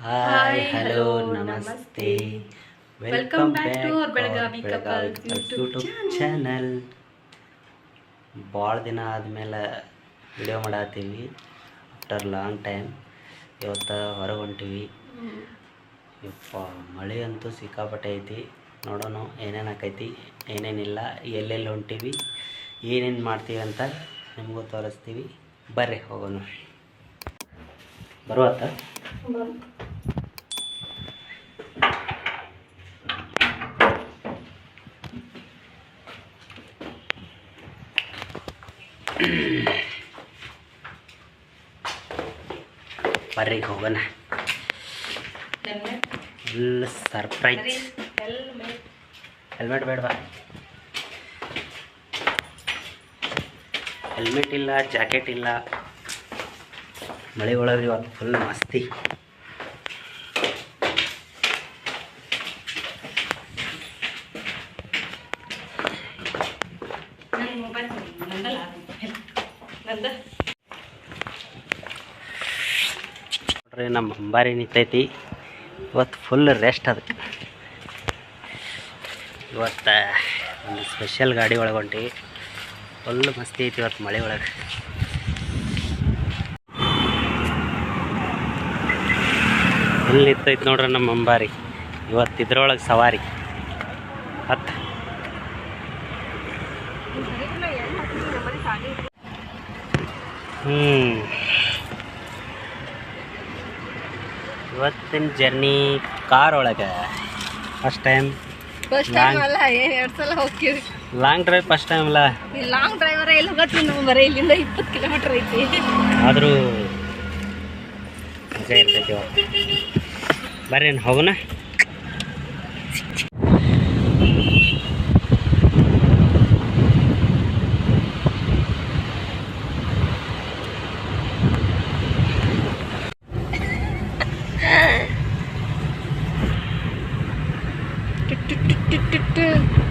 Hi hello ನಮಸ್ತೆ welcome back to Belagavi couple YouTube channel ಭಾಳ ದಿನ ಆದಮೇಲೆ ವಿಡಿಯೋ ಮಾಡತ್ತೀವಿ. ಆಫ್ಟರ್ ಲಾಂಗ್ ಟೈಮ್ ಇವತ್ತು ಹೊರಗೆ ಹೊಂಟೀವಿ ಯಪ್ಪ ಮಳೆ ಅಂತೂ ಸಿಕ್ಕಾಪಟ್ಟೆ ಐತಿ ನೋಡೋಣ ಏನೇನು ಆಕೈತಿ ಏನೇನಿಲ್ಲ ಎಲ್ಲೆಲ್ಲಿ ಹೊಂಟೀವಿ ಏನೇನು ಮಾಡ್ತೀವಿ ಅಂತ ನಿಮಗೂ ತೋರಿಸ್ತೀವಿ. ಬರ್ರಿ ಹೋಗೋಣ. ಬರುವತ್ತ? ಬರ್ರಿ ಹೋಗೋಣ. ಫುಲ್ ಸರ್ಪ್ರೈಸ್ ಹೆಲ್ಮೆಟ್ ಬೇಡವಾ? ಹೆಲ್ಮೆಟ್ ಇಲ್ಲ ಜಾಕೆಟ್ ಇಲ್ಲ. ಮಳೆ ಒಳಗೆ ಇವತ್ತು ಫುಲ್ ಮಸ್ತಿ ನೋಡ್ರಿ ನಮ್ಮ ಅಂಬಾರಿ ನಿಂತೈತಿ. ಇವತ್ತು ಫುಲ್ ರೆಸ್ಟ್ ಅದಕ್ಕೆ. ಇವತ್ತು ಒಂದು ಸ್ಪೆಷಲ್ ಗಾಡಿ ಒಳಗೆ ಹೊಂಟೀವಿ ಫುಲ್ ಮಸ್ತಿ ಐತಿ ಇವತ್ತು ಮಳೆ ಒಳಗೆ. ಫುಲ್ ನಿಂತೈತಿ ನೋಡ್ರಿ ನಮ್ಮ ಅಂಬಾರಿ? ಇವತ್ತು ಇದ್ರೊಳಗೆ ಸವಾರಿ. ಹತ್ತು ಹ್ಞೂ ಇವತ್ತಿನ ಜರ್ನಿ ಕಾರ್ ಒಳಗೆ. ಫಸ್ಟ್ ಟೈಮ್ ಫಸ್ಟ್ ಟೈಮ್ ಅಲ್ಲ ಎರಡ್ ಸಲ ಹೋಗ್ತೀವಿ ಲಾಂಗ್ ಡ್ರೈವ್ ಫಸ್ಟ್ ಟೈಮ್ ಅಲ್ಲ? ಈ ಲಾಂಗ್ ಡ್ರೈವರ್ ಎಲ್ಲಿ ಹೋಗತ್ತೀವಿ ನಾವು ಬರೀ ಇಲ್ಲಿಂದ ಇಪ್ಪತ್ತು ಕಿಲೋಮೀಟರ್ ಐತಿ. ಆದರೂ ಮಜಾ ಇರ್ತೈತಿ ಬರ್ರಿ ಹೋಗೋಣ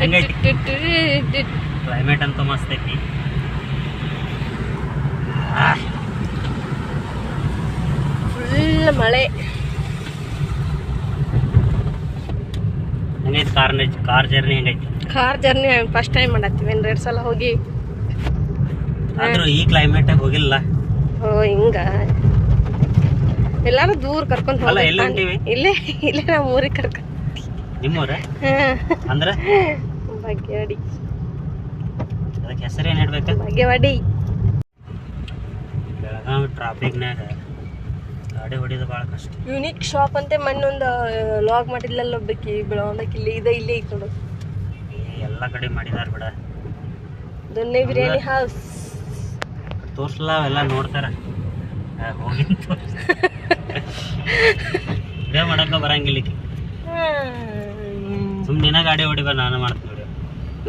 ಹೆಂಗೈತಿ? ಕ್ಲೈಮೇಟ್ ಅಂತೂ ಮಸ್ತ್ ಐತಿ ಫುಲ್ ಮಳೆ ಹೆಂಗೈತಿ ಕಾರ್ ಕಾರ್ ಜರ್ನಿ ಹೆಂಗೈತಿ ಕಾರ್ ಜರ್ನಿ ಫಸ್ಟ್ ಟೈಮ್ ಮಾಡತ್ತೀವಿ ಏನ್ ಎರಡ್ ಸಲ ಹೋಗಿ. ಆದರೂ ಈ ಕ್ಲೈಮೇಟಾಗ ಹೋಗಿಲ್ಲ? ಓ ಹಿಂಗ. ಎಲ್ಲಾರು ದೂರ ಕರ್ಕೊಂಡು ಅಲ್ಲ, ಎಲ್ಲ ಹೊಂಟೀವಿ? ಇಲ್ಲೇ ಇಲ್ಲೇ ನಾವು ಊರಿಗೆ ಕರ್ಕೊಂಡ್ ನಿಮ್ಮೂರ? ಅಂದ್ರೆ? ಭಾಗ್ಯವಾಡಿ. ಅದಕ್ಕೆ ಹೆಸರು ಏನು ಇಡ್ಬೇಕು ಭಾಗ್ಯವಾಡಿ. ಬೆಳಗಾವಿ ಟ್ರಾಫಿಕ್ನಾಗ ಗಾಡಿ ಹೊಡಿಯೋದು ಭಾಳ ಕಷ್ಟ. ಯುನಿಕ್ ಶಾಪ್ ಅಂತೆ ಮಣ್ಣೊಂದು ಲಾಗ್ ಮಾಡಿದ್ಲಲ್ಲ ಒಬ್ಬಾಕಿ ಬೆಳವೊಂದಕ್ಕೆ ಇಲ್ಲಿ ಇದೆ ಇಲ್ಲೇ ಐತೆ ನೋಡು. ಎಲ್ಲ ಕಡೆ ಮಾಡಿದಾರೆ ಬಿಡ. ದೊನ್ನೆ ಬಿರಿಯಾನಿ ಹೌಸ್ ತೋರ್ಸಲ್ಲ ಅವೆಲ್ಲ ನೋಡ್ತಾರೆ. ಹೋಗಿ ಇದೇ ಮಾಡಕ್ಕ ಬರಂಗಿಲ್ಲ ಸುಮ್ಮನೆ ಸುಮ್ ದಿನ ಗಾಡಿ ಹೊಡಿಬ ನಾನು ಮಾಡ್ತೀನಿ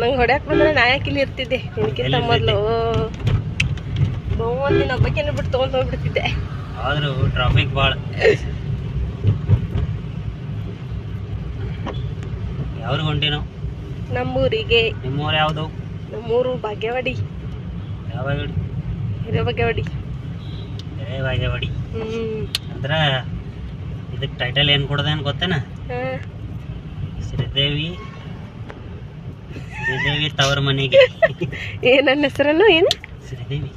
ನಂಗೆ ಹೊಡ್ಯಾಕ್ ಬಂದ್ರೆ ನಾ ಯಾಕೆ ಇಲ್ಲಿ ಇರ್ತಿದ್ದೆ? ಎಲ್ಲಿ ಮೊದಲು. ಬಹುಮಂದಿ ಒಂದಿನ ಒಬ್ಬಾಕಿನ ಬಿಟ್ಟು ತೊಗೊಂಡು ಹೋಗ್ಬಿಡ್ತಿದ್ದೆ. ಆದ್ರೂ ಟ್ರಾಫಿಕ್ ಭಾಳ ಯಾವ್ರಿಗೆ ಹೊಂಟಿ ನಾವು? ನಮ್ಮೂರಿಗೆ. ನಿಮ್ಮೂರು ಯಾವುದು? ನಮ್ಮೂರು ಭಾಗ್ಯವಾಡಿ ಯಾವ ಗಾಡಿ ಹಿರೇ ಭಾಗ್ಯವಾಡಿ ಏ ಭಾಗ್ಯವಾಡಿ ಅಂದ್ರೆ ಇದಕ್ಕೆ ಟೈಟಲ್ ಏನು ಕೊಡೋದೇನು ಗೊತ್ತೇನ. ಶ್ರೀದೇವಿ ಶ್ರೀದೇವಿ ತವರ ಮನೆಗೆ. ಏ ನನ್ನ ಹೆಸರನ್ನು ಏನು? ಶ್ರೀದೇವಿ. ದೇವಿ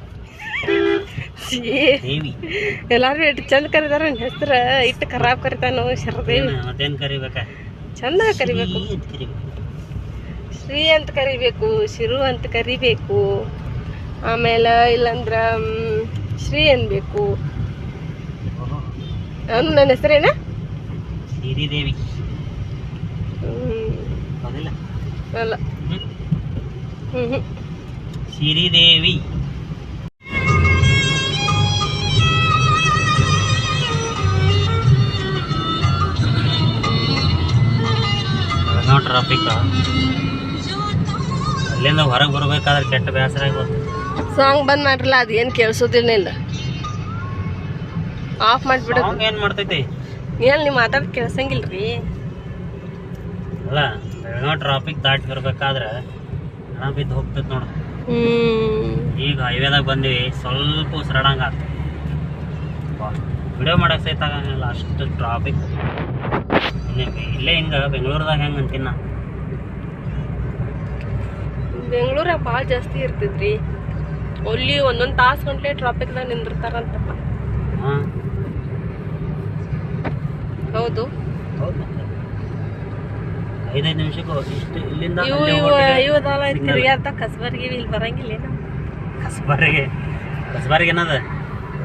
ಎಲ್ಲಾರು ಇಟ್ಟು ಚಂದ ಕರೀತಾರ ನನ್ನ ಹೆಸರು ಇಟ್ಟು ಖರಾಬ್ ಕರಿತಾನು ಶರದೇವಿ. ಚಂದ ಕರಿಬೇಕು. ಶ್ರೀ ಅಂತ ಕರಿಬೇಕು. ಶ್ರೀ ಅಂತ ಕರಿಬೇಕು ಆಮೇಲೆ ಇಲ್ಲಂದ್ರ ಶ್ರೀ ಅನ್ಬೇಕು. ಅವನು ನನ್ನ ಹೆಸರೇನ? ಶ್ರೀದೇವಿ. ಅಲ್ಲ. ಹ್ಮ್ ಹ್ಮ್. ಶ್ರೀದೇವಿ. ಟ್ರಾಫಿಕ್ ಅಲ್ಲಿಂದ ಹೊರಗೆ ಬರ್ಬೇಕಾದ್ರೆ ಕೆಟ್ಟ ಬೇಸರ ಸಾಂಗ್ ಬಂದ್ ಮಾಡ್ರಲ್ಲ ಅದು ಏನು ಕೇಳಿಸೋದಿಲ್ಲ ಆಫ್ ಮಾಡ್ಬಿಡೋದು. ಏನು ಮಾಡ್ತೈತಿ? ಏನ್ ನೀವು ಮಾತಾಡ್ ಕೇಳ್ಸಂಗಿಲ್ರಿ. ಅಲ್ಲ ಬೆಳಗಾವ್ ಟ್ರಾಫಿಕ್ ದಾಟಿ ಬರ್ಬೇಕಾದ್ರೆ ಹಣ ಬಿದ್ದು ಹೋಗ್ತೈತಿ ನೋಡು. ಈಗ ಹೈವೇದಾಗ ಬಂದಿವಿ ಸ್ವಲ್ಪ ಉಸಿರಾಡಂಗ ಆತು. ವಿಡಿಯೋ ಮಾಡಕ್ಕೆ ಸಹಿತ ಆಗಂಗಿಲ್ಲ ಅಷ್ಟು ಟ್ರಾಫಿಕ್ ಇಲ್ಲೇ ಹಿಂಗ? ಬೆಂಗಳೂರದಾಗ ಹೆಂಗ ಅಂತೀನಿ? ನಾ ಬೆಂಗಳೂರಾಗ ಭಾಳ ಜಾಸ್ತಿ ಇರ್ತೈತ್ರಿ. ಅಲ್ಲಿ ಒಂದೊಂದು ತಾಸು ಗಂಟ್ಲೆ ಟ್ರಾಫಿಕ್ದಾಗ ನಿಂದಿರ್ತಾರಂತಪ್ಪ. ನಿಂದಿರ್ತಾರಂತ ಹೌದು. ಐದೈದು ನಿಮಿಷಕ್ಕೂ ಇಷ್ಟು ಇಲ್ಲಿಂದ ಇವು ಅದಾವ. ಕಸ್ಬರ್ಗಿ ಇಲ್ಲಿ ಬರಂಗಿಲ್ಲ ಕಸ್ಬಾರಿಗೆ. ಕಸ್ಬಾರಿಗೆ ಏನದ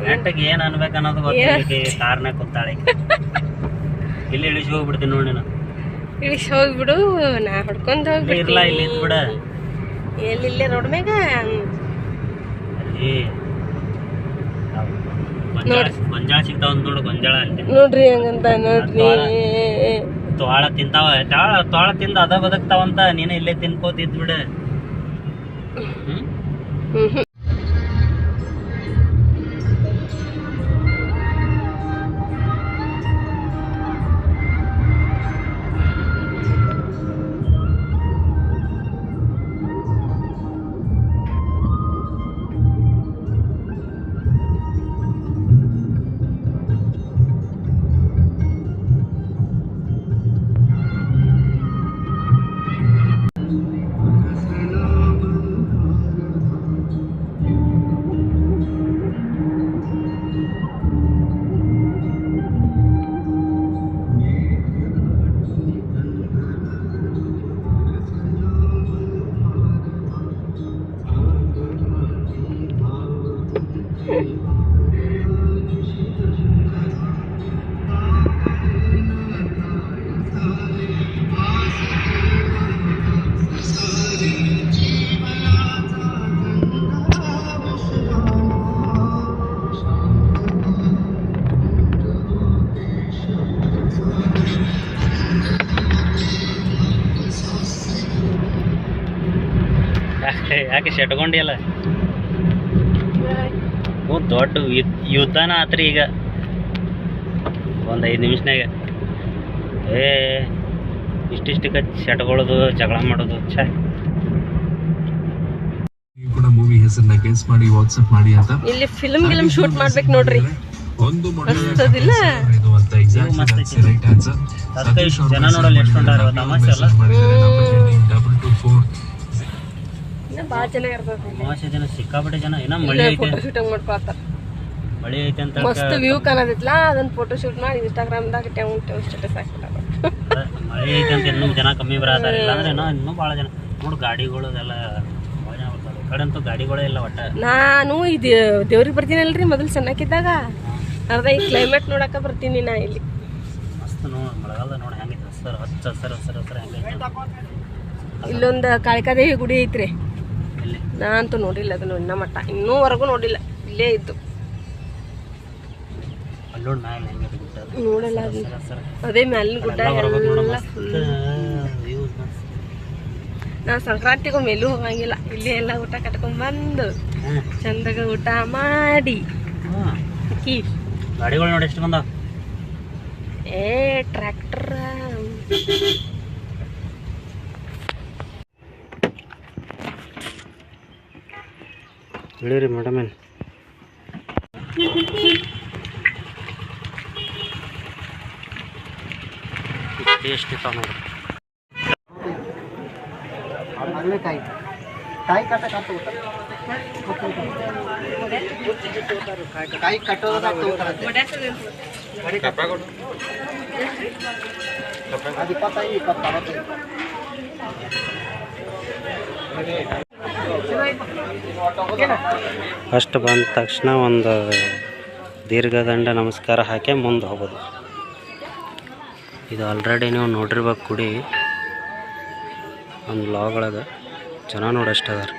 ಗಂಟೆಗೆ ಏನು ಅನ್ಬೇಕು ಅನ್ನೋದು ಗೊತ್ತಿಲ್ಲ ಕಾರ್ನಾಗ ಕೂತಾಳೆ. ಇಲ್ಲಿ ಇಳಿಸಿ ಹೋಗ್ಬಿಡ್ತೀನಿ ನೋಡಿ ನಾನು? ಇಳಿಸಿ ಹೋಗ್ಬಿಡು ನಾ ಹೊಡ್ಕೊಂಡು ಇಲ್ಲೇ ಇರ್ಲಾ ಇಲ್ಲಿ ಬಿಡ ಎಲ್ಲಿ ಇಲ್ಲೇ ರೋಡ್ ಮ್ಯಾಗ ಗೊಂಜಾಳ ಸಿಗ್ತಾವ ನೋಡು ಗೊಂಜಾಳ ಅಲ್ಲಿ ನೋಡ್ರಿ ಹಂಗಂತ ನೋಡ್ರಿ. ತೋಳ ತಿಂತಾವ ತೋಳ ತೋಳ ತಿಂದ ಅದ ಬದುಕ್ತಾವಂತ ನೀನು ಇಲ್ಲೇ ತಿನ್ಕೋತಿದ್ ಬಿಡ. ಹ್ಮ್. ಯಾಕೆ ಶೆಟ್ಗೊಂಡಿ ಶೆಟ್ಕೊಂಡಿಯಲ್ಲ ಹ್ಞೂ ದೊಡ್ಡ ಯುದ್ಧನ ಆತ್ರಿ ಈಗ. ಒಂದು ಐದು ನಿಮಿಷನಾಗ ಏ ಇಷ್ಟಿಷ್ಟಕ್ಕೆ ಶೆಟ್ಕೊಳ್ಳೋದು ಜಗಳ ಮಾಡೋದು ಛೇ. ನೀವು ಕೂಡ ಮೂವಿ ಹೆಸರನ್ನ ಗೆಸ್ ಮಾಡಿ ವಾಟ್ಸ್ಆಪ್ ಮಾಡಿ ಅಂತ. ಇಲ್ಲಿ ಫಿಲ್ಮ್ ಗಿಲ್ಮ್ ಶೂಟ್ ಮಾಡ್ಬೇಕು ನೋಡ್ರಿ. ಒಂದು ಮಸ್ತದಿಲ್ಲ? ಇದು ಅಂತ ಇದು ರೈಟ್ ಆನ್ಸರ್ ಅದಕ್ಕೆ ಜನ ನೋಡಲ್ಲ ಎಷ್ಟು ಡಬಲ್ ಟು ಫೋರ್ ಭಾಳ ಅಮಾವಾಸ್ಯೆ ಜನ ಸಿಕ್ಕಾಪಟ್ಟೆ ಜನ. ಏನೋ ಮಳೆ ಐತೆ. ಫೋಟೋ ಶೂಟಿಂಗ್ ಮಳೆ ಐತೆ ಅಂತ ಮಸ್ತ್ ವ್ಯೂ ಕಾಣದಿತ್ಲ? ಅದನ್ನ ಫೋಟೋ ಶೂಟ್ ಮಾಡಿ ಇನ್ಸ್ಟಾಗ್ರಾಮ್ದಾಗ ಟೆವ್ ಸ್ಟೇಟಸ್ ಹಾಕ್ಬಿಟ್ಟಾರ ಅದ, ಮಳೆ ಐತೆ ಅಂತ ಇನ್ನೂ ಜನ ಕಮ್ಮಿ ಬರತ್ತಾರ. ಇಲ್ಲ ಅಂದ್ರೆ ಏನೋ ಇನ್ನೂ ಭಾಳ ಜನ. ನೋಡು ಗಾಡಿಗಳು ಎಲ್ಲ ಇಲ್ಲ ಒಟ್ಟ. ನಾನು ಇದು ದೇವ್ರಿಗೆ ಬರ್ತೀನಲ್ರಿ ಮೊದಲು ಸಣ್ಣಕ್ಕಿದ್ದಾಗ. ಅರ್ಧ ಈ ಕ್ಲೈಮೇಟ್ ನೋಡಕ ಬರ್ತೀನಿ ನಾ ಇಲ್ಲಿ. ಮಸ್ತ್ ನೋಡು ಮಳೆಗಾಲದ ನೋಡಿ ಹೆಂಗೈತೆ. ಹಸ್ರು ಹಚ್ಚ ಹಸ್ರು ಹಸ್ರು ಹಸ್ರು ಹೆಂಗೈತೆ. ಇಲ್ಲೊಂದು ಕಾಳಿಕಾದೇವಿ ಗುಡಿ ಐತ್ರಿ. ಇಲ್ಲಿ ನಾ ನೋಡಿಲ್ಲ ಅದನ್ನು ಇನ್ನ ಮಟ್ಟ. ಇನ್ನೂವರೆಗೂ ನೋಡಿಲ್ಲ. ಇಲ್ಲೇ ಇದ್ದು. ನೋಡಲ್ಲ ಅದು ಮ್ಯಾಲಿನ ಗುಡ್ಡ ಎಲ್ಲ. ನಾ ಸಂಕ್ರಾಂತಿಗೊಮ್ಮೆ ಎಲ್ಲೂ ಹೋಗಂಗಿಲ್ಲ. ಇಲ್ಲೇ ಎಲ್ಲ ಊಟ ಕಟ್ಕೊಂಡ್ ಬಂದು ಚಂದಗ ಊಟ ಮಾಡಿ. ಗಾಡಿಗಳು ನೋಡಿ ಎಷ್ಟು ಬಂದ ಏ ಟ್ರ್ಯಾಕ್ಟರ್. ಇಳೀರಿ ಮೇಡಮ್ ಏನು ಟೇಸ್ಟ್ ಇರ್ತಾವ ನೋಡಿ ಫಸ್ಟ್ ಬಂದ ತಕ್ಷಣ ಒಂದು ದೀರ್ಘದಂಡ ನಮಸ್ಕಾರ ಹಾಕಿ ಮುಂದೆ ಹೋಗೋದು. ಇದು ಆಲ್ರೆಡಿ ನೀವು ನೋಡಿರ್ಬೇಕು ಕುಡಿ ಒಂದು ಲಾಗ್ ಒಳಗೆ ಚೆನ್ನಾಗಿ ನೋಡೋಷ್ಟು ಅದಾರ.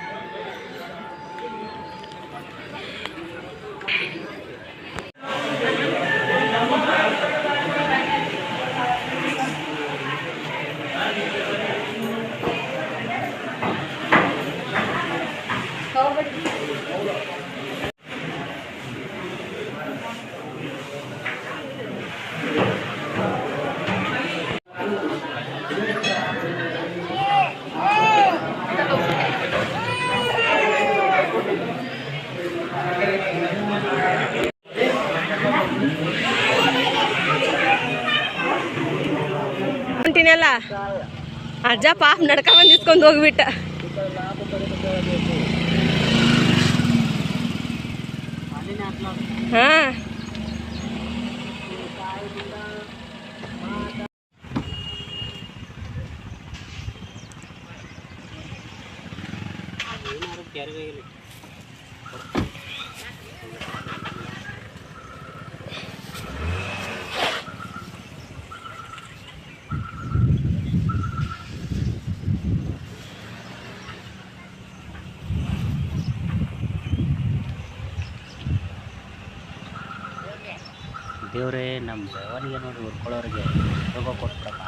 ಅಜ್ಜ ಪಾಪ ನಡ್ಕ ಬಂದು ಇಸ್ಕೊಂಡು ಹೋಗ್ಬಿಟ್ಟ ಹಾ ದೇವ್ರೇ ದೇವನಿಗೆ ನೋಡಿ ಉಳ್ಕೊಳ್ಳೋರಿಗೆ ಉದ್ಯೋಗ ಕೊಟ್ಬಿಡಪ್ಪ.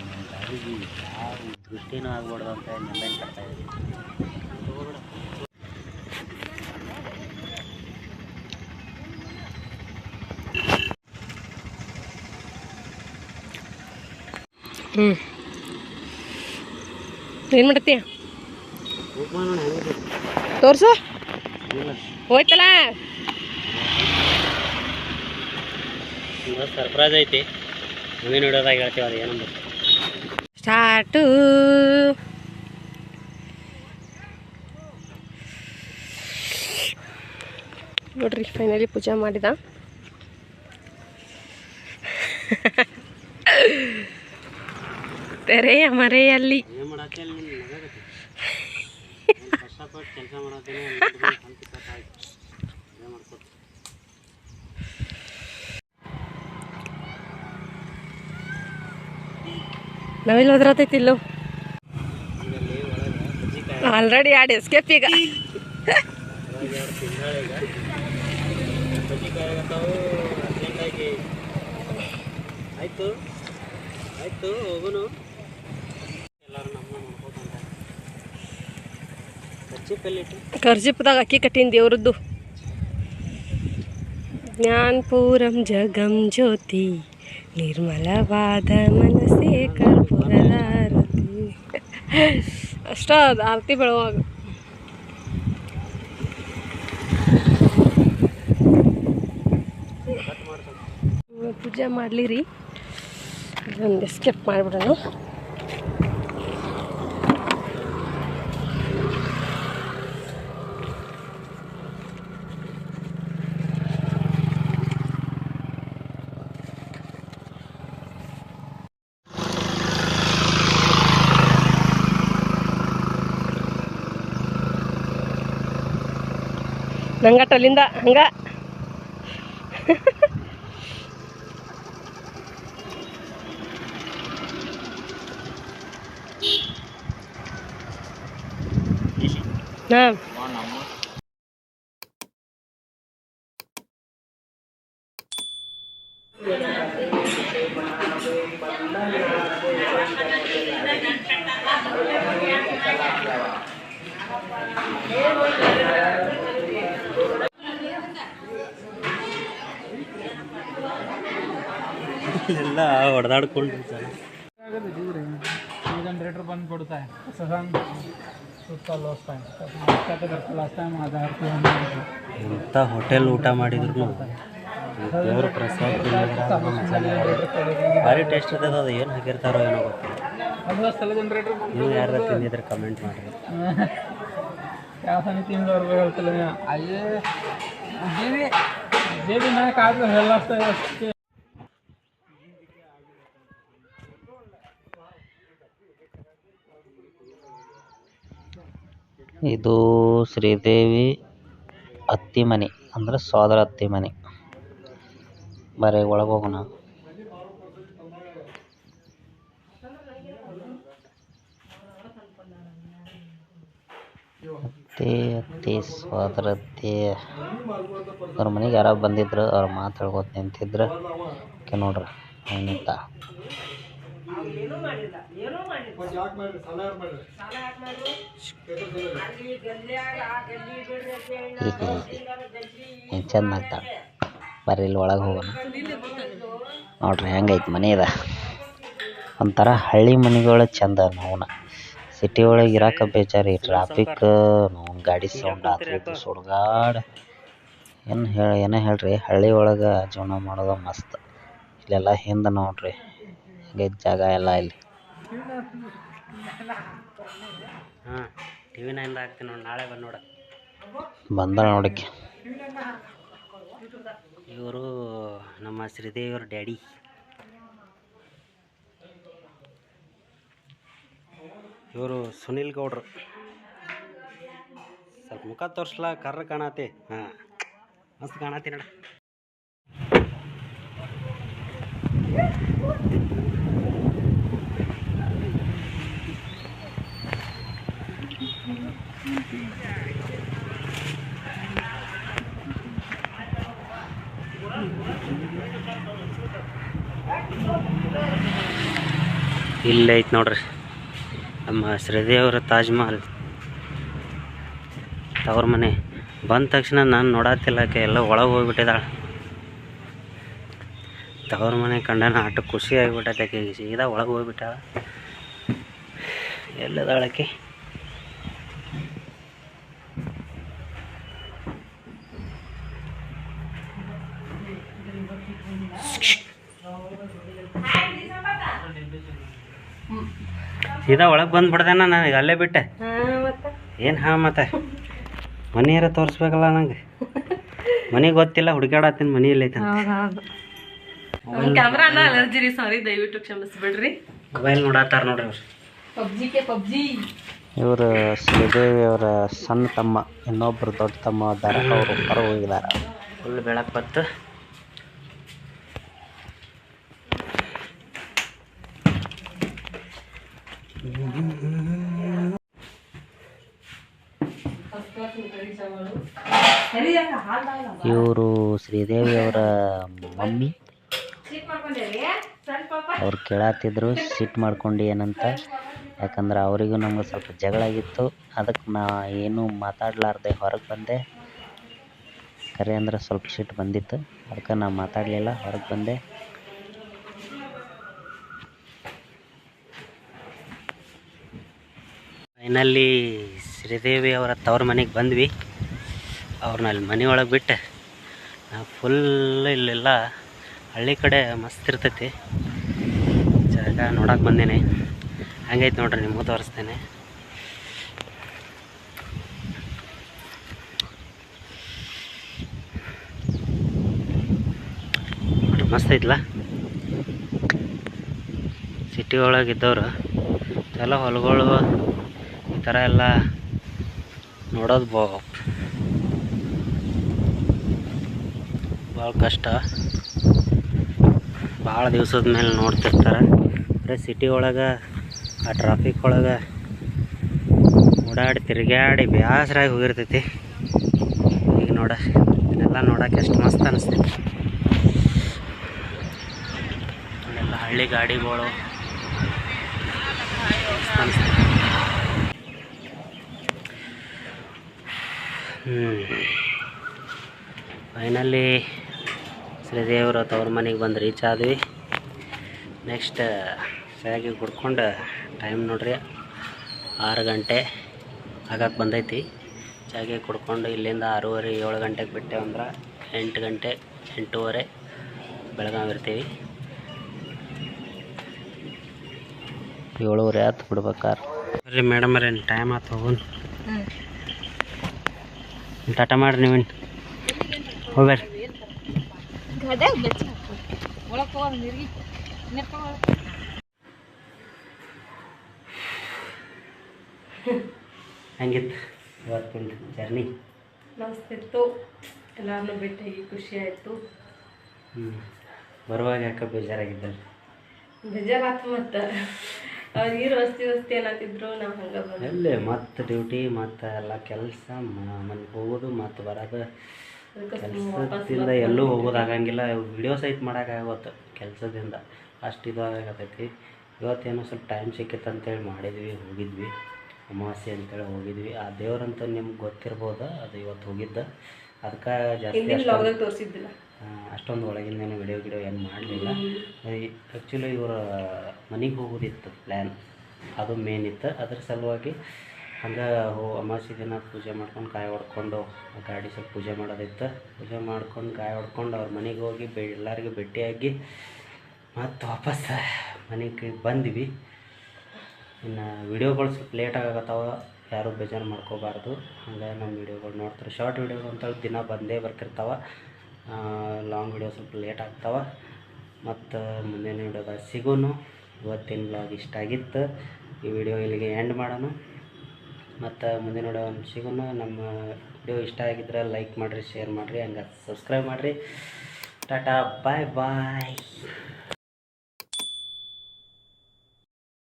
ನಮ್ಮ ಗಾಡಿಗೆ ಯಾವ ದೃಷ್ಟಿನೂ ಆಗ್ಬಾರ್ದು ಅಂತ ನೆಮ್ಮದಿ ಕಟ್ತಾ ಇದ್ದೀವಿ ಹ್ಞೂ ಏನು ಮಾಡತ್ತಿ ತೋರಿಸು. ಹೋಯ್ತಲ್ಲ? ಸರ್ಪ್ರೈಸ್ ಐತಿ. ಮೂವಿ ನೋಡೋದಾಗ ಹೇಳ್ತೀವಿ ಅದು ಏನಂದ್ರೆ. ಸ್ಟಾರ್ಟು. ನೋಡ್ರಿ ಫೈನಲಿ ಪೂಜೆ ಮಾಡಿದ. ತೆರೆಯ ಮರೆಯಲ್ಲಿ. ಕೆಲಸ ನಾವೆಲ್ಲಿ ಹೋದ್ರತೈತಿ ಇಲ್ಲೋ ಆಲ್ರೆಡಿ ಎರಡು ಎಸ್ಕೇಪ್ ಈಗ. ಆಯ್ತು ಆಯ್ತು ಅಕ್ಕಿ ಕಟ್ಟಿನ ದೇವ್ರದ್ದು. ಜ್ಞಾನಪೂರಂ ಜಗಂ ಜ್ಯೋತಿ. ನಿರ್ಮಲವಾದ ಮನಸ್ಸೇ ಕರ್ಪೂರದಾರತಿ ಅಷ್ಟ ಅದು ಆರತಿ ಬೆಳವಾಗ. ಪೂಜೆ ಮಾಡಲಿ ರೀ ಒಂದು ಎಸ್ಕೇಪ್ ಮಾಡಿಬಿಡೋಣ. ನಂಗಟ್ ಅಲ್ಲಿಂದ ಹಂಗ ಹಾಂ. ಎಲ್ಲ ಹೊಡೆದಾಡ್ಕೊಂಡಿರ್ತಾರೆ ಜನರೇಟರ್ ಎಂಥ ಹೋಟೆಲ್ ಊಟ ಮಾಡಿದ್ರು ದೇವ್ರ ಪ್ರಸಾದ ಭಾರಿ ಟೇಸ್ಟ್ ಇರ್ತದೆ ಅದು. ಏನು ಹಾಕಿರ್ತಾರೋ ಏನೋ ಗೊತ್ತಿಲ್ಲ. ನೀವು ಯಾರು ತಿಂದಿದ್ರೆ ಕಮೆಂಟ್ ಮಾಡಿರಿ. ಯಾವ ತಿಂದು ಜೇಬಿ ಜೇಬಿ ಮ್ಯಾಕ್ ಆದ್ರೆ ಎಲ್ಲ ಇದು ಶ್ರೀದೇವಿ ಅತ್ತಿ ಮನೆ, ಅಂದ್ರೆ ಸೋದರ ಅತ್ತಿ ಮನೆ. ಬರೀ ಒಳಗೆ ಹೋಗೋಣ. ಅತ್ತಿ ಅತ್ತಿ, ಸೋದರ ಅತ್ತಿ. ಅವ್ರ ಮನೆಗೆ ಯಾರೋ ಬಂದಿದ್ರು, ಅವ್ರ ಮಾತಾಡ್ಕೋತ ನಿಂತಿದ್ರು. ಆಕೆ ನೋಡ್ರಿ ಏನಿತ್ತ ಏನು ಚಂದ ಮಾಡ್ತಾಳೆ? ಬರ್ರಿ ಇಲ್ಲಿ ಒಳಗೆ ಹೋಗೋಣ. ನೋಡ್ರಿ ಹೆಂಗೈತೆ ಮನೆ ಇದೆ ಒಂಥರ ಹಳ್ಳಿ ಮನೆಗಳು ಚಂದ ನೋವು ಸಿಟಿ ಒಳಗೆ ಇರಾಕ ಬೇಜಾರಿ ಈ ಟ್ರಾಫಿಕ್ ಗಾಡಿ ಸೌಂಡ್ ರಾತ್ರಿ ಸುಡ್ಗಾಡ್. ಏನು ಹೇಳಿ ಏನೇ ಹೇಳ್ರಿ ಹಳ್ಳಿ ಒಳಗೆ ಜೀವನ ಮಾಡೋದು ಮಸ್ತ್. ಇಲ್ಲೆಲ್ಲ ಹಿಂದೆ ನೋಡ್ರಿ. ಹೆಂಗೈತೆ ಜಾಗ ಎಲ್ಲ ಇಲ್ಲಿ. ಹಾಂ ಟಿ ವಿ ನೈನ್ದು ಹಾಕ್ತೀನಿ ನೋಡಿ ನಾಳೆ ಬಂದು ನೋಡ. ಬಂದ ನೋಡಕ್ಕೆ. ಇವರು ನಮ್ಮ ಶ್ರೀದೇವಿಯವ್ರ ಡ್ಯಾಡಿ. ಇವರು ಸುನಿಲ್ ಗೌಡ್ರು. ಸ್ವಲ್ಪ ಮುಖ ತೋರಿಸ್ಲಾ ಕರ್ರ ಕಾಣತ್ತೆ ಹಾಂ. ಮಸ್ತ್ ಕಾಣತ್ತೆ ನೋಡ. ಇಲ್ಲೇ ನೋಡ್ರಿ. ನಮ್ಮ ಶ್ರೀದೇವರ ತಾಜ್ ಮಹಲ್ ತವ್ರ ಮನೆ. ಬಂದ ತಕ್ಷಣ ನಾನು ನೋಡತ್ತಿಲ್ಲಕ್ಕೆ ಎಲ್ಲ ಒಳಗೆ ಹೋಗ್ಬಿಟ್ಟಿದ್ದಾಳೆ ತವ್ರ ಮನೆ ಕಂಡನ ಆಟ ಖುಷಿ ಆಗಿಬಿಟ್ಟೈತೆ ಸೀದಾ ಒಳಗೆ ಹೋಗ್ಬಿಟ್ಟಾಳ. ಎಲ್ಲದಾಳಕ್ಕೆ ಸೀದಾ ಒಳಗೆ ಬಂದ್ಬಿಡ್ದೇನ ನನಗೆ ಅಲ್ಲೇ ಬಿಟ್ಟೆ. ಹಾ ಮತ್ತ? ಏನು ಹಾಂ ಮತ್ತೆ? ಮನೆಯಾರ ತೋರಿಸ್ಬೇಕಲ್ಲ ನಂಗೆ. ಮನೆ ಗೊತ್ತಿಲ್ಲ ಹುಡುಗಾಡತ್ತೀನಿ ಮನೆಯಲ್ಲಿ ಐತೆ ಹೌದು ಕ್ಯಾಮ್ರಾ ಅನ್ನ ಅಲರ್ಜಿ ರೀ ಸಾರಿ ದಯವಿಟ್ಟು ಕ್ಷಮಿಸ್ಬಿಡ್ರಿ. ಮೊಬೈಲ್ ನೋಡತ್ತಾರ ನೋಡ್ರಿ ಅವ್ರು. ಪಬ್ಜಿ ಕೆ ಪಬ್ಜಿ. ಇವರು ಶ್ರೀದೇವಿ ಅವರ ಸಣ್ಣ ತಮ್ಮ ಇನ್ನೊಬ್ರು ದೊಡ್ಡ ತಮ್ಮ ದಾರ ಅವರು ಹೊರಗೆ ಹೋಗಿದ್ದಾರೆ ಫುಲ್ ಬೆಳಕು ಬತ್ತು ಇವರು ಶ್ರೀದೇವಿ ಅವರ ಮಮ್ಮಿ. ಅವ್ರು ಕೇಳತ್ತಿದ್ರು ಸಿಟ್ ಮಾಡ್ಕೊಂಡು ಏನಂತ. ಯಾಕಂದ್ರೆ ಅವರಿಗೂ ನಮ್ಗೆ ಸ್ವಲ್ಪ ಜಗಳ ಆಗಿತ್ತು. ಅದಕ್ಕೆ ನಾ ಏನು ಮಾತಾಡ್ಲಾರ್ದೆ ಹೊರಗೆ ಬಂದೆ. ಕರೆ ಅಂದ್ರೆ ಸ್ವಲ್ಪ ಸಿಟ್ಟು ಬಂದಿತ್ತು. ಅದಕ್ಕೆ ನಾ ಮಾತಾಡಲಿಲ್ಲ ಹೊರಗೆ ಬಂದೆ. ಫೈನಲ್ಲಿ ಶ್ರೀದೇವಿ ಅವರ ತವ್ರ ಮನೆಗೆ ಬಂದ್ವಿ. ಅವ್ರನ್ನ ಅಲ್ಲಿ ಮನೆ ಒಳಗೆ ಬಿಟ್ಟೆ. ಫುಲ್ ಇಲ್ಲೆಲ್ಲ ಹಳ್ಳಿ ಕಡೆ ಮಸ್ತ್ ಇರ್ತೈತಿ. ಜಾಗ ನೋಡಕ್ಕೆ ಬಂದೇನೆ. ಹಂಗೈತೆ ನೋಡ್ರಿ, ನಿಮಗೂ ತೋರಿಸ್ತೇನೆ. ಮಸ್ತ್ ಐತ್ಲ? ಸಿಟಿ ಒಳಗೆ ಇದ್ದವರು, ಎಲ್ಲ ಹೊಲಗಳು ಈ ಥರ ಎಲ್ಲ ನೋಡೋದು ಬಾ ಭಾಳ ಕಷ್ಟ. ಭಾಳ ದಿವ್ಸದ ಮೇಲೆ ನೋಡ್ತಿರ್ತಾರೆ. ಬರೀ ಸಿಟಿ ಒಳಗೆ, ಆ ಟ್ರಾಫಿಕ್ ಒಳಗೆ ಓಡಾಡಿ ತಿರುಗಾಡಿ ಬೇಸರಾಗಿ ಹೋಗಿರ್ತೈತಿ. ಈಗ ನೋಡ ಇದನ್ನೆಲ್ಲ ನೋಡೋಕೆ ಎಷ್ಟು ಮಸ್ತ್ ಅನಿಸ್ತೈತಿ ಎಲ್ಲ ಹಳ್ಳಿ ಗಾಡಿಗಳು. ಹ್ಞೂ ಫೈನಲ್ಲಿ ಶ್ರೀದೇವ್ರ ತವ್ರ ಮನೆಗೆ ಬಂದು ರೀಚ್ ಆದ್ವಿ. ನೆಕ್ಸ್ಟ್ ಸರಿಯಾಗಿ ಕುಡ್ಕೊಂಡು ಟೈಮ್ ನೋಡ್ರಿ ಆರು ಗಂಟೆ ಆಗಕ್ಕೆ ಬಂದೈತಿ. ಚಾಗೆ ಕುಡ್ಕೊಂಡು ಇಲ್ಲಿಂದ ಆರೂವರೆ ಏಳು ಗಂಟೆಗೆ ಬಿಟ್ಟೆ ಅಂದ್ರೆ ಎಂಟು ಗಂಟೆ ಎಂಟೂವರೆ ಬೆಳಗಾವಿ ಇರ್ತೀವಿ. ಏಳುವರೆ ಆತು ಬಿಡ್ಬೇಕಾರೆ. ಬರ್ರಿ ಮೇಡಮ್ ರೀ ಟೈಮ್ ಆತು ಹೋಗೋಣ ಟಾಟಾ ಮಾಡ್ರಿ ನೀವೇನು. ಹೋಗ್ಬರ್ರಿ ಹಂಗಿತ್ತು. ಇವತ್ತಿನ ಜರ್ನಿ. ಮಸ್ತಿತ್ತು ಎಲ್ಲರನ್ನೂ ಭೇಟಿಯಾಗಿ ಖುಷಿ ಆಯಿತು. ಹ್ಞೂ ಬರುವಾಗ ಯಾಕೆ ಬೇಜಾರಾಗಿದ್ದಲ್ಲ ಬೇಜಾರಾತು ಮತ್ತು. ನೀರು ವಸ್ತಿ ವಸ್ತಿ ಅನ್ನತ್ತಿದ್ರು ನಾವು ಹಂಗೆ ಬಂದ್ವಿ. ಅಲ್ಲೇ ಮತ್ತೆ ಡ್ಯೂಟಿ ಮತ್ತೆ ಎಲ್ಲ ಕೆಲಸ ಮನೆಗೆ ಹೋಗೋದು ಮತ್ತು ಬರೋದು. ಕೆಲಸದಿಂದ ಎಲ್ಲೂ ಹೋಗೋದಾಗಂಗಿಲ್ಲ ವಿಡಿಯೋ ಸಹಿತ ಮಾಡೋಕ್ಕಾಗತ್ತೆ ಕೆಲಸದಿಂದ. ಅಷ್ಟು ಇದಾಗತೈತಿ ಇವತ್ತೇನೋ ಸ್ವಲ್ಪ ಟೈಮ್ ಸಿಕ್ಕಿತ್ತು ಅಂತೇಳಿ ಮಾಡಿದ್ವಿ ಹೋಗಿದ್ವಿ. ಅಮಾವಾಸ್ಯೆ ಅಂತೇಳಿ ಹೋಗಿದ್ವಿ. ಆ ದೇವ್ರಂತ ನಿಮ್ಗೆ ಗೊತ್ತಿರ್ಬೋದು? ಅದು ಇವತ್ತು ಹೋಗಿದ್ದ. ಅದಕ್ಕೆ ಜಾಸ್ತಿ ತೋರಿಸಿದ್ದಿಲ್ಲ. ಅಷ್ಟೊಂದು ಒಳಗಿಂದ ಏನು ವಿಡಿಯೋ ಗಿಡಿಯೋ ಏನು ಮಾಡಲಿಲ್ಲ. ಆ್ಯಕ್ಚುಲಿ ಇವರ ಮನೆಗೆ ಹೋಗೋದಿತ್ತು ಪ್ಲ್ಯಾನ್ ಅದು ಮೇನ್ ಇತ್ತು. ಅದ್ರ ಸಲುವಾಗಿ ಹಂಗೆ ಹೋ ಅಮಾವಾಸ್ಯೆ ದಿನ ಪೂಜೆ ಮಾಡ್ಕೊಂಡು ಕಾಯಿ ಹೊಡ್ಕೊಂಡು ಗಾಡಿ ಸ್ವಲ್ಪ ಪೂಜೆ ಮಾಡೋದಿತ್ತು. ಪೂಜೆ ಮಾಡ್ಕೊಂಡು ಕಾಯಿ ಹೊಡ್ಕೊಂಡು ಅವ್ರ ಮನೆಗೆ ಹೋಗಿ ಬೆ ಎಲ್ಲರಿಗೂ ಭೇಟಿಯಾಗಿ ಮತ್ತು ವಾಪಸ್ ಮನೆಗೆ ಬಂದ್ವಿ. ಇನ್ನು ವಿಡಿಯೋಗಳು ಸ್ವಲ್ಪ ಲೇಟ್ ಆಗತ್ತಾವ ಯಾರೂ ಬೇಜಾರು ಮಾಡ್ಕೋಬಾರ್ದು. ಹಂಗೆ ನಮ್ಮ ವಿಡಿಯೋಗಳು ನೋಡ್ತಾರೆ ಶಾರ್ಟ್ ವಿಡಿಯೋಗಳು ಅಂತೇಳಿ ದಿನ ಬಂದೇ ಬರ್ತಿರ್ತಾವೆ. ಲಾಂಗ್ ವಿಡಿಯೋ ಸ್ವಲ್ಪ ಲೇಟ್ ಆಗ್ತಾವ. ಮತ್ತು ಮುಂದಿನ ವೀಡಿಯೋದಾಗ ಸಿಗೋನು. ಇವತ್ತಿನ ಬ್ಲಾಗ್ ಇಷ್ಟ ಆಗಿತ್ತು. ಈ ವಿಡಿಯೋ ಇಲ್ಲಿಗೆ ಎಂಡ್ ಮಾಡೋಣ. ಮತ್ತು ಮುಂದಿನ ನೋಡೋ ಸಿಗೋನು ನಮ್ಮ ವಿಡಿಯೋ ಇಷ್ಟ ಆಗಿದ್ರೆ ಲೈಕ್ ಮಾಡಿರಿ ಶೇರ್ ಮಾಡಿರಿ, ಹಂಗೆ ಸಬ್ಸ್ಕ್ರೈಬ್ ಮಾಡಿರಿ. ಟಾಟಾ ಬಾಯ್ ಬಾಯ್